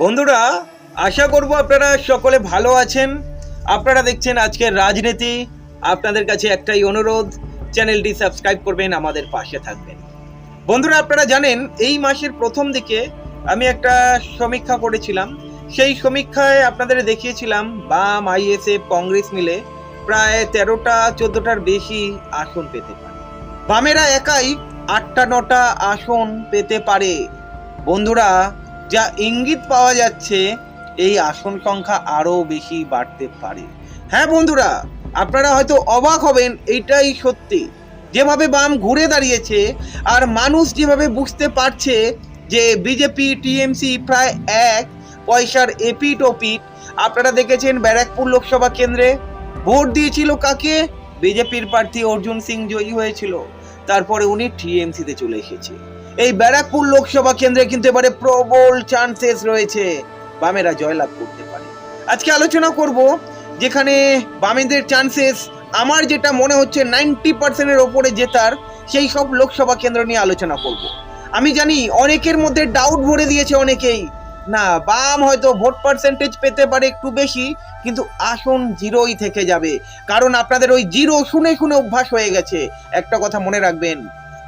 বন্ধুরা, আশা করব আপনারা সকলে ভালো আছেন। আপনারা দেখছেন আজকের রাজনীতি। আপনাদের কাছে একটাই অনুরোধ, চ্যানেলটি সাবস্ক্রাইব করবেন, আমাদের পাশে থাকবেন। বন্ধুরা, আপনারা জানেন, এই মাসের প্রথম দিকে আমি একটা সমীক্ষা করেছিলাম। সেই সমীক্ষায় আপনাদের দেখিয়েছিলাম, বাম আইএসএফ কংগ্রেস মিলে প্রায় তেরোটা, চোদ্দটার বেশি আসন পেতে পারে। বামেরা একাই আটটা, নটা আসন পেতে পারে। বন্ধুরা যা ইঙ্গিত পাওয়া যাচ্ছে এই আসন সংখ্যা আরও বেশি বাড়তে পারে। হ্যাঁ বন্ধুরা, আপনারা হয়তো অবাক হবেন, এইটাই সত্যি। যেভাবে বাম ঘুরে দাঁড়িয়েছে আর মানুষ যেভাবে বুঝতে পারছে যে বিজেপি, টিএমসি প্রায় এক পয়সার এপিট ওপিট আপনারা দেখেছেন ব্যারাকপুর লোকসভা কেন্দ্রে ভোট দিয়েছিল কাকে? বিজেপির প্রার্থী অর্জুন সিং জয়ী হয়েছিল। তারপরে উনি টিএমসিতে চলে এসেছে। এই ব্যারাকপুর লোকসভা কেন্দ্রে কিন্তু এবারে প্রবল চান্সেস রয়েছে বামেরা জয়লাভ করতে পারে। আজকে আলোচনা করব যেখানে বামেদের চান্সেস আমার যেটা মনে হচ্ছে নাইনটি পার্সেন্টের ওপরে জেতার সেই সব লোকসভা কেন্দ্র নিয়ে আলোচনা করব। আমি জানি অনেকের মধ্যে ডাউট ভরে দিয়েছে অনেকেই। না, বাম হয়তো ভোট পার্সেন্টেজ পেতে পারে একটু বেশি, কিন্তু আসন জিরোই থেকে যাবে। কারণ আপনাদের ওই জিরো শুনে শুনে অভ্যাস হয়ে গেছে। একটা কথা মনে রাখবেন,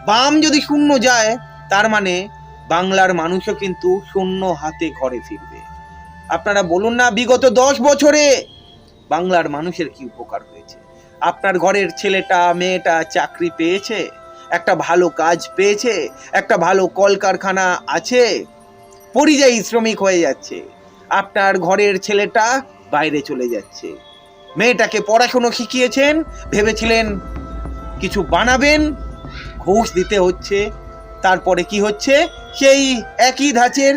বাম যদি শূন্য যায় তার মানে বাংলার মানুষও কিন্তু শূন্য হাতে ঘরে ফিরবে। আপনারা বলুন না, বিগত দশ বছরে বাংলার মানুষের কি উপকার হয়েছে? আপনার ঘরের ছেলেটা, মেয়েটা চাকরি পেয়েছে? একটা ভালো কাজ পেয়েছে? একটা ভালো কলকারখানা আছে? পরিযায়ী শ্রমিক হয়ে যাচ্ছে। আপনার ঘরের ছেলেটা বাইরে চলে যাচ্ছে। মেয়েটাকে পড়াশুনো শিখিয়েছেন, ভেবেছিলেন কিছু বানাবেন, ঘুষ দিতে হচ্ছে তারপরে কি হচ্ছে? সেই একই ধাঁচের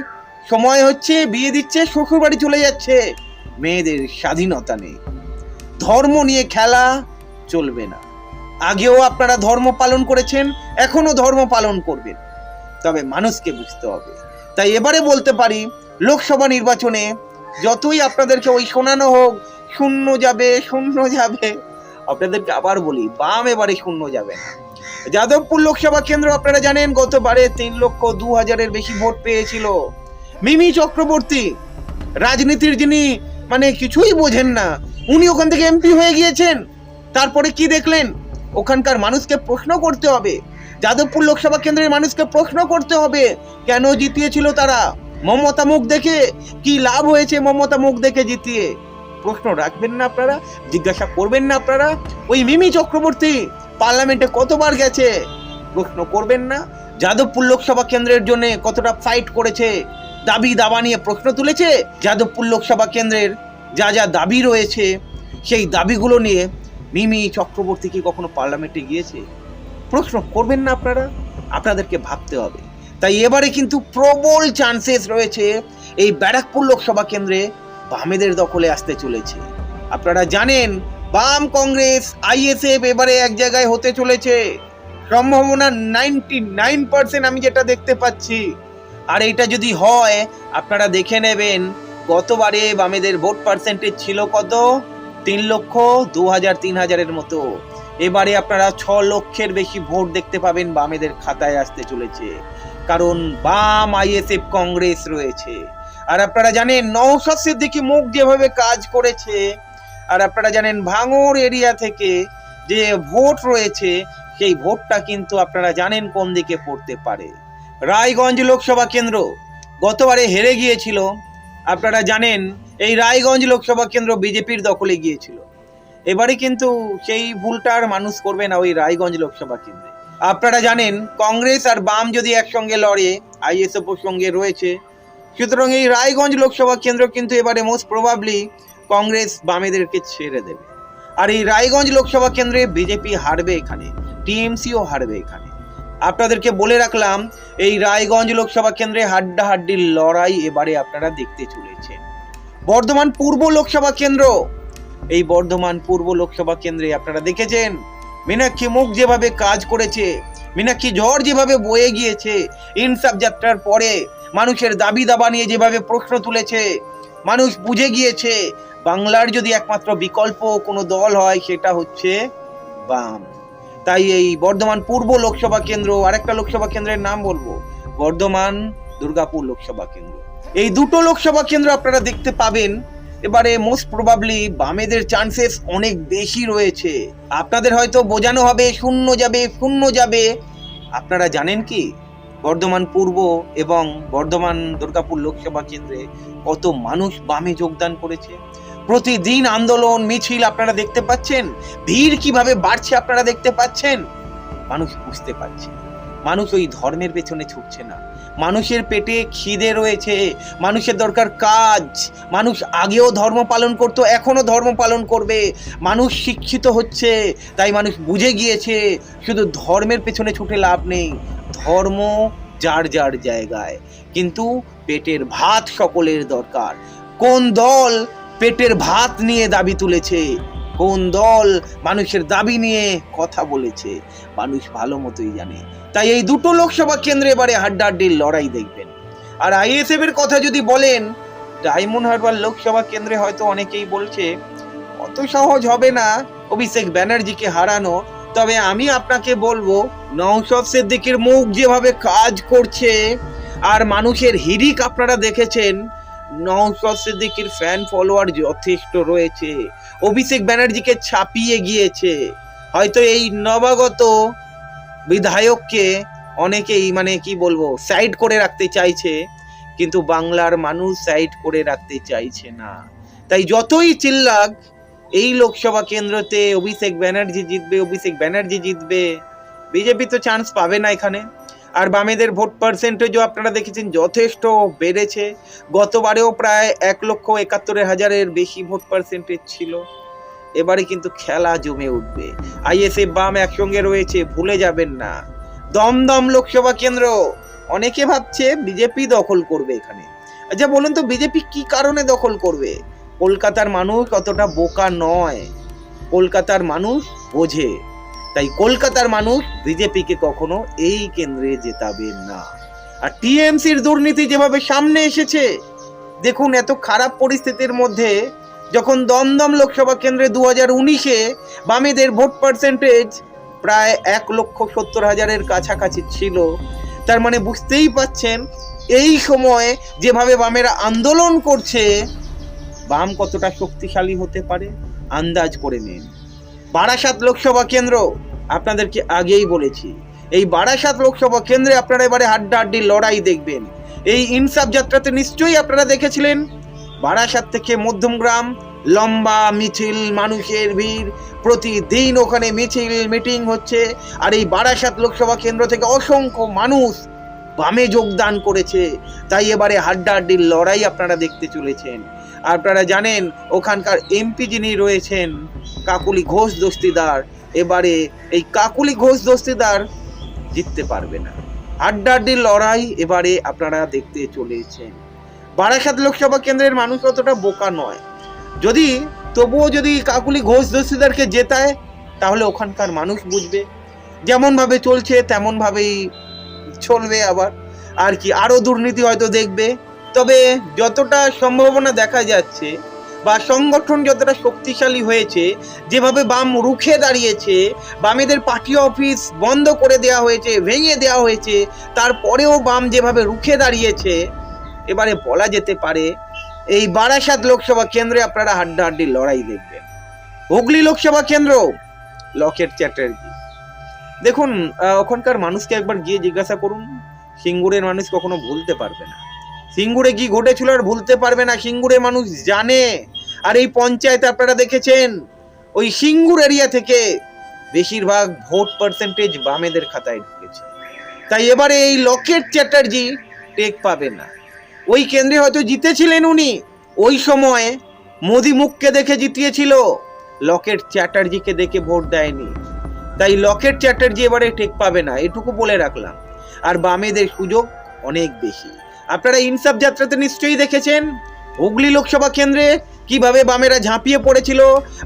সময় হচ্ছে বিয়ে দিচ্ছে শ্বশুর বাড়ি চলে যাচ্ছে। মেয়েদের স্বাধীনতা নেই। ধর্ম নিয়ে খেলা চলবে না। আগেও আপনারা ধর্ম পালন করেছেন এখনও ধর্ম পালন করবেন। তবে মানুষকে বুঝতে হবে। তাই এবারে বলতে পারি, লোকসভা নির্বাচনে যতই আপনাদেরকে ওই শোনানো হোক, শূন্য যাবে শূন্য যাবে। আপনাদেরকে আবার বলি, বাম এবারে শূন্য যাবে না। যাদবপুর লোকসভা কেন্দ্র, আপনারা জানেন, গতবারে তিন লক্ষ দু হাজারের বেশি ভোট পেয়েছিল। মিমি চক্রবর্তী, রাজনীতির যিনি মানে কিছুই বোঝেন না, উনি ওখান থেকে এমপি হয়ে গিয়েছেন। তারপরে কি দেখলেন? ওখানকার মানুষকে প্রশ্ন করতে হবে। যাদবপুর লোকসভা কেন্দ্রের মানুষকে প্রশ্ন করতে হবে, কেন জিতিয়েছিল তারা? মমতা মুখ দেখে কি লাভ হয়েছে মমতা মুখ দেখে জিতিয়ে? প্রশ্ন রাখবেন না আপনারা, জিজ্ঞাসা করবেন না আপনারা। ওই মিমি চক্রবর্তী পার্লামেন্টে কতবার গেছে? প্রশ্ন করবেন না। যাদবপুর লোকসভা কেন্দ্রের জন্য কতটা ফাইট করেছে? দাবি দাবা নিয়ে প্রশ্ন তুলেছে? যাদবপুর লোকসভা কেন্দ্রের যা যা দাবি রয়েছে, সেই দাবিগুলো নিয়ে মিমি চক্রবর্তী কি কখনো পার্লামেন্টে গিয়েছে? প্রশ্ন করবেন না আপনারা, আপনাদেরকে ভাবতে হবে। তাই এবারে কিন্তু প্রবল চান্সেস রয়েছে এই ব্যারাকপুর লোকসভা কেন্দ্রে বামেদের দখলে আসতে চলেছে। আপনারা জানেন, বাম কংগ্রেস, আইএসএফ এবারে এক জায়গায় হতে চলেছে। সম্ভাবনা নাইনটি নাইন পার্সেন্ট আমি যেটা দেখতে পাচ্ছি। আর এটা যদি হয়, আপনারা দেখে নেবেন, গতবারে বামেদের ভোট পার্সেন্টেজ ছিল কত? তিন লক্ষ দু হাজার, তিন হাজারের মতো। এবারে আপনারা ছ লক্ষের বেশি ভোট দেখতে পাবেন বামেদের খাতায় আসতে চলেছে। কারণ বাম আইএসএফ কংগ্রেস রয়েছে। আর আপনারা জানেন নৌসাদ সিদ্দিকি মুখ যেভাবে কাজ করেছে, আর আপনারা জানেন ভাঙড় এরিয়া থেকে যে ভোট রয়েছে, সেই ভোটটা কিন্তু আপনারা জানেন কোন দিকে পড়তে পারে। রায়গঞ্জ লোকসভা কেন্দ্র গতবারে হেরে গিয়েছিল। আপনারা জানেন এই রায়গঞ্জ লোকসভা কেন্দ্র বিজেপির দখলে গিয়েছিল। এবারে কিন্তু সেই ভুলটার মানুষ করবে না ওই রায়গঞ্জ লোকসভা কেন্দ্রে। আপনারা জানেন কংগ্রেস আর বাম যদি একসঙ্গে লড়ে আইএসএফ সঙ্গে রয়েছে। সুতরাং এই রায়গঞ্জ লোকসভা কেন্দ্র কিন্তু এবারে মোস্ট প্রবাবলি কংগ্রেস বামেদেরকে ছেড়ে দেবে। আর এই রায়গঞ্জ লোকসভা কেন্দ্রে বিজেপি হারবে এখানে, টিএমসিও হারবে এখানে। আপনাদেরকে বলে রাখলাম, এই রায়গঞ্জ লোকসভা কেন্দ্রে হাড্ডাহাড্ডির লড়াই এবারে আপনারা দেখতে চলেছেন। বর্ধমান পূর্ব লোকসভা কেন্দ্র, এই বর্ধমান পূর্ব লোকসভা কেন্দ্রে আপনারা দেখেছেন, মীনাক্ষী মুখ যেভাবে কাজ করেছে, মীনাক্ষী ঝড় যেভাবে বয়ে গিয়েছে, ইনসাফ যাত্রার পরে মানুষের দাবি দাবা নিয়ে যেভাবে প্রশ্ন তুলেছে, মানুষ বুঝে গিয়েছে, বাংলার যদি একমাত্র বিকল্প কোনো দল হয় সেটা হচ্ছে বাম। তাই এই বর্ধমান পূর্ব লোকসভা কেন্দ্র, আরেকটা লোকসভা কেন্দ্রের নাম বলব, বর্ধমান দুর্গাপুর লোকসভা কেন্দ্র। এই দুটো লোকসভা কেন্দ্র আপনারা দেখতে পাবেন। এবারে মোস্ট প্রবাবলি বামেদের চান্সেস অনেক বেশি রয়েছে। আপনাদের হয়তো বোঝানো হবে, শূন্য যাবে শূন্য যাবে। আপনারা জানেন কি? বর্ধমান পূর্ব এবং বর্ধমান দুর্গাপুর লোকসভা কেন্দ্রে কত মানুষ বামে যোগদান করেছে? প্রতিদিন আন্দোলন, মিছিল আপনারা দেখতে পাচ্ছেন? ভিড় কীভাবে বাড়ছে আপনারা দেখতে পাচ্ছেন? মানুষ বুঝতে পারছে মানুষ ওই ধর্মের পেছনে ছুটছে না। মানুষের পেটে খিদে রয়েছে। মানুষের দরকার কাজ। মানুষ আগেও ধর্ম পালন করতো, এখনও ধর্ম পালন করবে। মানুষ শিক্ষিত হচ্ছে, তাই মানুষ বুঝে গিয়েছে। শুধু ধর্মের পেছনে ছুটে লাভ নেই। ধর্ম যার যার জায়গায়। কিন্তু পেটের ভাত সকলের দরকার। কোন দল পেটের ভাত নিয়ে দাবি তুলেছে? কোন দল মানুষের দাবি নিয়ে কথা বলেছে? মানুষ ভালো মতোই জানে। তাই এই দুটো লোকসভা কেন্দ্রে এবারে হাড্ডাহাড্ডির লড়াই দেখবেন। আর আইএসএফ এর কথা যদি বলেন, ডায়মন্ড হারবার লোকসভা কেন্দ্রে হয়তো অনেকেই বলছে, অত সহজ হবে না অভিষেক ব্যানার্জিকে হারানো তবে আমি আপনাকে বলব নৌসব সিদ্দিকির মুখ যেভাবে কাজ করছে, আর মানুষের হিরিক আপনারা দেখেছেন নৌসব সিদ্দিকির ফ্যান ফলোয়ার যথেষ্ট রয়েছে। অভিষেক ব্যানার্জিকে ছাপিয়ে গিয়েছে। হয়তো এই নবাগত বিধায়ককে অনেকেই মানে কি বলব সাইড করে রাখতে চাইছে, কিন্তু বাংলার মানুষ সাইড করে রাখতে চাইছে না। তাই যতই চিল্লাক এই লোকসভা কেন্দ্রতে অভিষেক ব্যানার্জি জিতবে, অভিষেক ব্যানার্জি জিতবে। বিজেপি তো চান্স পাবে না এখানে। আর বামেদের ভোট পার্সেন্টেজও আপনারা দেখেছেন যথেষ্ট বেড়েছে। গতবারেও প্রায় এক লক্ষ একাত্তর হাজারের বেশি ভোট পার্সেন্টেজ ছিল। এবারে কিন্তু খেলা জমে উঠবে। আইএসএফ বাম একসঙ্গে রয়েছে, ভুলে যাবেন না। দমদম লোকসভা কেন্দ্র, অনেকে ভাবছে বিজেপি দখল করবে এখানে। আচ্ছা বলুন তো বিজেপি কি কারণে দখল করবে? কলকাতার মানুষ অতটা বোকা নয়। কলকাতার মানুষ বোঝে। তাই কলকাতার মানুষ বিজেপিকে কখনো এই কেন্দ্রে জেতাবেন না। আর টিএমসির দুর্নীতি যেভাবে সামনে এসেছে, দেখুন এত খারাপ পরিস্থিতির মধ্যে যখন দমদম লোকসভা কেন্দ্রে দু হাজার উনিশে বামেদের ভোট পার্সেন্টেজ প্রায় এক লক্ষ সত্তর হাজারের কাছাকাছি ছিল, তার মানে বুঝতেই পাচ্ছেন এই সময় যেভাবে বামেরা আন্দোলন করছে বাম কতটা শক্তিশালী হতে পারে? আন্দাজ করে নিন। বারাসাত লোকসভা কেন্দ্র, আপনাদেরকে আগেই বলেছি। এই বারাসাত লোকসভা কেন্দ্রে আপনারা এবারে হাড্ডাহাড্ডি লড়াই দেখবেন। এই ইনসাফ যাত্রাতে নিশ্চয়ই আপনারা দেখেছিলেন, বারাসাত থেকে মধ্যমগ্রাম লম্বা, মিছিল, মানুষের ভিড়, প্রতিদিন ওখানে মিছিল, মিটিং হচ্ছে। আর এই বারাসাত লোকসভা কেন্দ্র থেকে অসংখ্য মানুষ বামে যোগদান করেছে। তাই এবারে হাড্ডাহাড্ডির লড়াই আপনারা দেখতে চলেছেন। আপনারা জানেন, ওখানকার এমপি যিনি রয়েছেন, কাকুলি ঘোষ দস্তিদার, এবারে এই কাকুলি ঘোষ দস্তিদার জিততে পারবে না। হাড্ডাহাড্ডির লড়াই এবারে আপনারা দেখতে চলেছেন। বারাসাত লোকসভা কেন্দ্রের মানুষ অতটা বোকা নয়। যদি, তবুও যদি কাকুলি ঘোষ দস্তিদারকে জেতায়, তাহলে ওখানকার মানুষ বুঝবে। যেমনভাবে চলছে, তেমনভাবেই চলবে আবার। আর কি, আরও দুর্নীতি হয়তো দেখবে। তবে যতটা সম্ভাবনা দেখা যাচ্ছে বা সংগঠন যতটা শক্তিশালী হয়েছে, যেভাবে বাম রুখে দাঁড়িয়েছে, বামেদের পার্টি অফিস বন্ধ করে দেওয়া হয়েছে, ভেঙে দেওয়া হয়েছে, তারপরেও বাম যেভাবে রুখে দাঁড়িয়েছে, এবারে বলা যেতে পারে এই বারাসাত লোকসভা কেন্দ্রে আপনারা হাড্ডাহাড্ডি লড়াই দেখবেন। হুগলি লোকসভা কেন্দ্র, লকেট চ্যাটার্জি। দেখুন ওখানকার মানুষকে একবার গিয়ে জিজ্ঞাসা করুন, সিঙ্গুরের মানুষ কখনো ভুলতে পারবে না। সিঙ্গুরে কি ঘটেছিল আর ভুলতে পারবে না, সিঙ্গুরে মানুষ জানে। আর এই পঞ্চায়েত আপনারা দেখেছেন, ওই সিঙ্গুর এরিয়া থেকে বেশিরভাগ ভোট পার্সেন্টেজ বামেদের খাতায় ঢুকেছে। তাই এবারে এই লকেট চ্যাটার্জি টেক পাবে না। ওই কেন্দ্রে হয়তো জিতেছিলেন উনি, ওই সময়ে মোদি মুখকে দেখে জিতিয়েছিল, লকেট চ্যাটার্জিকে দেখে ভোট দেয়নি। তাই লকেট চ্যাটার্জি এবারে টেক পাবে না, এটুকু বলে রাখলাম। আর বামেদের সুযোগ অনেক বেশি। আপনারা ইনসাফ যাত্রাতে নিশ্চয়ই দেখেছেন? হুগলি লোকসভা কেন্দ্রে কীভাবে বামেরা ঝাঁপিয়ে পড়েছিল?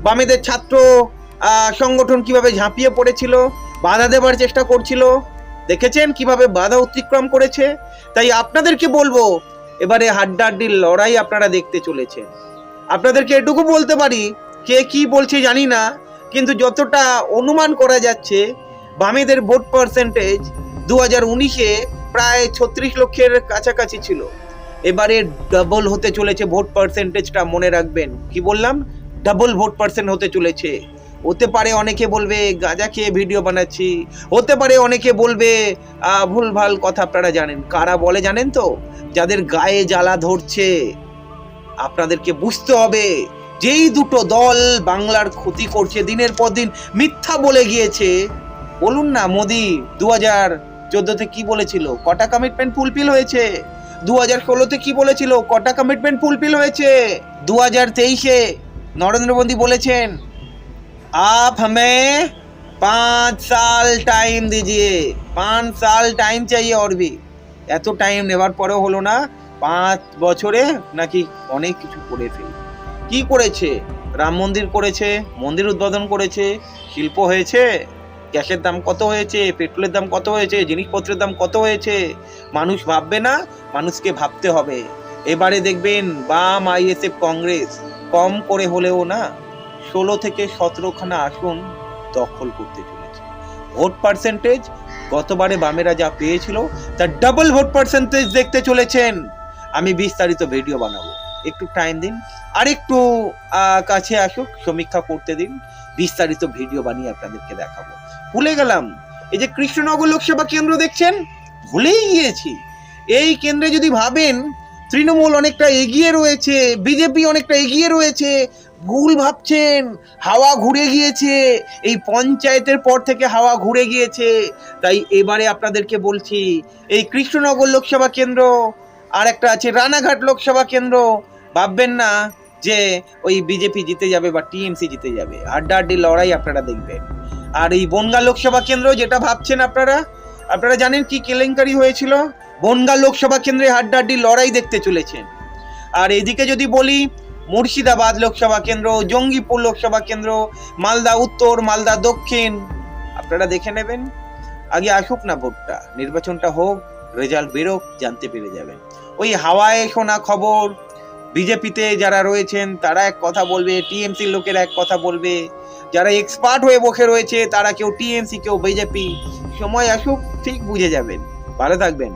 বামেদের ছাত্র সংগঠন কীভাবে ঝাঁপিয়ে পড়েছিল? বাধা দেবার চেষ্টা করছিল। দেখেছেন কীভাবে বাধা অতিক্রম করেছে? তাই আপনাদেরকে বলব, এবারে হাড্ডাহাড্ডির লড়াই আপনারা দেখতে চলেছেন। আপনাদেরকে এটুকু বলতে পারি, কে কি বলছে জানি না, কিন্তু যতটা অনুমান করা যাচ্ছে, বামেদের ভোট পার্সেন্টেজ দু হাজার উনিশে প্রায় ছত্রিশ লক্ষের কাছাকাছি ছিল। এবারে ডাবল হতে চলেছে ভোট পার্সেন্টেজটা মনে রাখবেন। কি বললাম? ডাবল ভোট পার্সেন্ট হতে চলেছে। হতে পারে অনেকে বলবে, গাঁজা খেয়ে ভিডিও বানাচ্ছি। হতে পারে অনেকে বলবে ভুলভাল কথা আপনারা জানেন। কারা বলে জানেন তো? যাদের গায়ে জ্বালা ধরছে। আপনাদেরকে বুঝতে হবে, যেই দুটো দল বাংলার ক্ষতি করছে, দিনের পর দিন মিথ্যা বলে গিয়েছে। বলুন না, মোদি দু হাজার চোদ্দোতে কি বলেছিল? কটা কমিটমেন্ট ফুলফিল হয়েছে? দু হাজার ষোলোতে কী বলেছিল? কটা কমিটমেন্ট ফুলফিল হয়েছে? দু হাজার তেইশে নরেন্দ্র মোদী বলেছেন, আপ হমে পাঁচ সাল টাইম দিজিয়ে, পাঁচ সাল টাইম চাইয়ে অরবি এত টাইম নেওয়ার পরেও হলো না, পাঁচ বছরে নাকি অনেক কিছু করে ফেল। কী করেছে? রাম মন্দির করেছে, মন্দির উদ্বোধন করেছে, শিল্প হয়েছে গ্যাসের দাম কত হয়েছে? পেট্রোলের দাম কত হয়েছে? জিনিসপত্রের দাম কত হয়েছে? মানুষ ভাববে না? মানুষকে ভাবতে হবে। এবারে দেখবেন বাম আইএসএফ কংগ্রেস কম করে হলেও না, ষোলো থেকে সতেরোখানা আসন দখল করতে চলেছে। ভোট পার্সেন্টেজ গতবারে বামেরা যা পেয়েছিল, তার ডাবল ভোট পার্সেন্টেজ দেখতে চলেছেন। আমি বিস্তারিত ভিডিও বানাবো। একটু টাইম দিন, আর একটু কাছে আসুক, সমীক্ষা করতে দিন, বিস্তারিত ভিডিও বানিয়ে আপনাদেরকে দেখাবো। ভুলে গেলাম, এই যে কৃষ্ণনগর লোকসভা কেন্দ্র দেখছেন? ভুলেই গিয়েছি। এই কেন্দ্রে যদি ভাবেন, তৃণমূল অনেকটা এগিয়ে রয়েছে বিজেপি অনেকটা এগিয়ে রয়েছে, ভুল ভাবছেন, হাওয়া ঘুরে গিয়েছে, এই পঞ্চায়েতের পর থেকে হাওয়া ঘুরে গিয়েছে, তাই এবারে আপনাদেরকে বলছি, এই কৃষ্ণনগর লোকসভা কেন্দ্র, আর একটা আছে রানাঘাট লোকসভা কেন্দ্র ভাববেন না যে ওই বিজেপি জিতে যাবে বা টিএমসি জিতে যাবে। আড্ডাআড্ডি লড়াই আপনারা দেখবেন। আর এই বনগা লোকসভা কেন্দ্র যেটা ভাবছেন আপনারা আপনারা জানেন কি কেলেঙ্কারি হয়েছিল? বনগা লোকসভা কেন্দ্রে হাড্ডাআড্ডি লড়াই দেখতে চলেছেন। আর এদিকে যদি বলি, মুর্শিদাবাদ লোকসভা কেন্দ্র, জঙ্গিপুর লোকসভা কেন্দ্র, মালদা উত্তর, মালদা দক্ষিণ, আপনারা দেখে নেবেন। আগে আসুক না ভোটটা, নির্বাচনটা হোক, রেজাল্ট বেরোক, জানতে পেরে যাবেন। ওই হাওয়ায় শোনা খবর বিজেপিতে যারা রয়েছেন, তারা এক কথা বলবে টিএমসির লোকেরা এক কথা বলবে। যারা এক্সপার্ট হয়ে বসে রয়েছে, তারা কেউ টিএমসি, কেউ বিজেপি। সময় আসুক, ঠিক বুঝে যাবেন। ভালো থাকবেন।